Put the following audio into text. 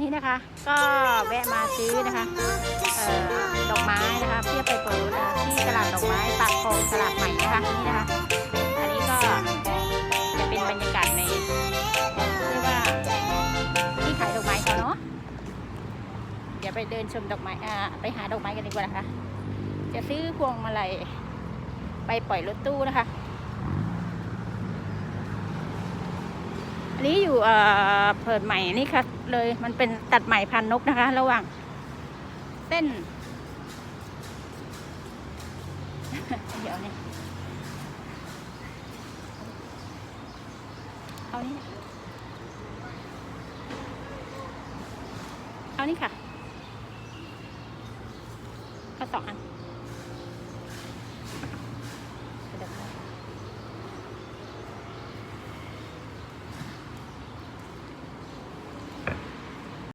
นี่นะคะก็แวะมาซื้อนะคะออดอกไม้นะคะเพื่อไปเปิดที่ตลาดดอกไม้ปากคลองตลาดใหม่นะคะนี่นะคะอันนี้ก็จะเป็นบรรยากาศในเรียกว่าที่ขายดอกไม้เขาเนาะเดี๋ยวไปเดินชมดอกไม้อ่าไปหาดอกไม้กันดีกว่านะคะ จะซื้อพวงมาลัยไปปล่อยรถตู้นะคะ นี้อยู่เอ่อเปิดใหม่นี่ค่ะ เลยมันเป็นตัดใหม่พันนกนะคะ ระหว่างเส้น เดี๋ยวนี่เอานี่เอานี่ค่ะเอาสองอัน